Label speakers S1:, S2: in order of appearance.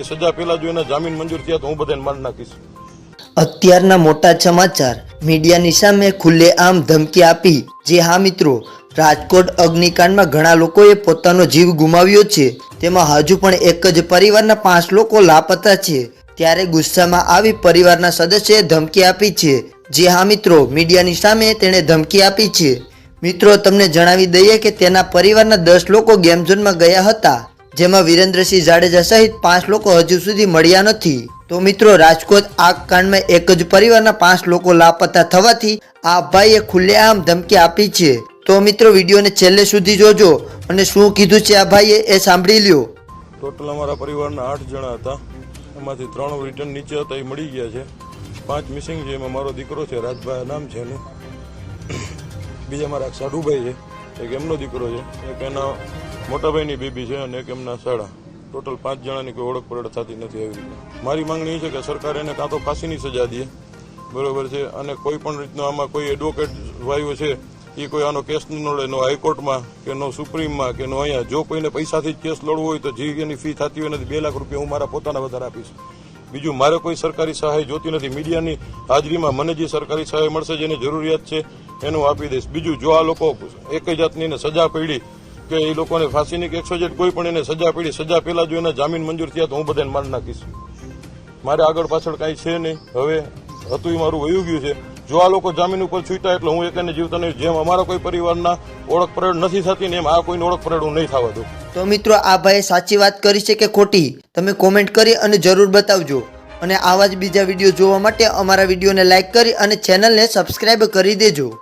S1: સજા પેલા જો જામીન મંજૂર થયા તો હું બધાને મારી નાખીશ.
S2: અત્યારના મોટા સમાચાર. મીડિયાની સામે ખુલ્લેઆમ ધમકી આપી. જે હા મિત્રો, રાજકોટ અગ્નિકાંડમાં ઘણા લોકોએ પોતાનો જીવ ગુમાવ્યો છે. તેમાં હજુ પણ એક જ પરિવારના પાંચ લોકો લાપતા છે. ત્યારે ગુસ્સામાં આવી પરિવારના સદસ્યએ ધમકી આપી છે. જે હા મિત્રો, મીડિયાની સામે તેણે ધમકી આપી છે. મિત્રો, તમને જણાવી દઈએ કે તેના પરિવારના દસ લોકો ગેમ ઝોનમાં ગયા હતા. જેમાં વિરેન્દ્રસિંહ જાડેજા સહિત પાંચ લોકો હજુ સુધી મળ્યા નથી. તો મિત્રો, રાજકોટ આગ કાંડમાં એક જ પરિવારના પાંચ લોકો લાપતા થવાથી આ ભાઈએ ખુલ્લેઆમ ધમકી આપી છે. તો મિત્રો, વિડીયોને છેલ્લે સુધી જોજો અને શું કીધું છે આ ભાઈએ એ સાંભળી લ્યો.
S1: ટોટલ અમારા પરિવારના આઠ જણા હતા. એમાંથી ત્રણ રિટર્ન નીચે હતા, એ મળી ગયા છે. પાંચ મિસિંગ છે, એમાં મારો દીકરો છે, રાજભાઈ નામ છે એનું. બીજા મારા સાઢુભાઈ છે. એક એમનો દીકરો છે. એક એના મોટાભાઈની બેબી છે અને એક એમના સાડા ટોટલ પાંચ જણાની કોઈ ઓળખ પરેડ થતી નથી આવી રીતે. મારી માંગણી એ છે કે સરકાર એને કાં તો ફાંસીની સજા દે. બરોબર છે. અને કોઈ પણ રીતનો આમાં કોઈ એડવોકેટ વાયુ છે એ કોઈ આનો કેસ ન લડે નો હાઈકોર્ટમાં કે નો સુપ્રીમમાં કે નો અહીંયા. જો કોઈને પૈસાથી જ કેસ લડવો હોય તો જે એની ફી થતી હોય નથી બે લાખ રૂપિયા હું મારા પોતાના વધારે આપીશ. બીજું, મારે કોઈ સરકારી સહાય જોતી નથી. મીડિયાની હાજરીમાં મને જે સરકારી સહાય મળશે, જેની જરૂરિયાત છે, એનું આપી દઈશ. બીજું, જો આ લોકો એક જાતની સજા પડી કે એ લોકોને ફાંસીની કે એકસો જેટ કોઈ પણ એને સજા પડી, સજા પહેલા જો એના જામીન મંજૂર થયા તો હું બધાને મારી નાખીશ. મારે આગળ પાછળ કાંઈ છે નહીં. હવે હતું મારું વયું ગયું છે. જો આ લોકો જામીન ઉપર છૂટ્યા એટલે હું એકને જીવતા નહીં. જેમ અમારા કોઈ પરિવારના ઓળખ પરેડ નથી થતી ને એમ આ કોઈને ઓળખ પરેડ હું નહીં થવા દઉં.
S2: તો મિત્રો, આ ભાઈએ સાચી વાત કરી છે કે ખોટી? તમે કોમેન્ટ કરી અને જરૂર બતાવજો. અને આવા જ બીજા વીડિયો જોવા માટે અમારા વિડીયોને લાઇક કરી અને ચેનલને સબસ્ક્રાઈબ કરી દેજો.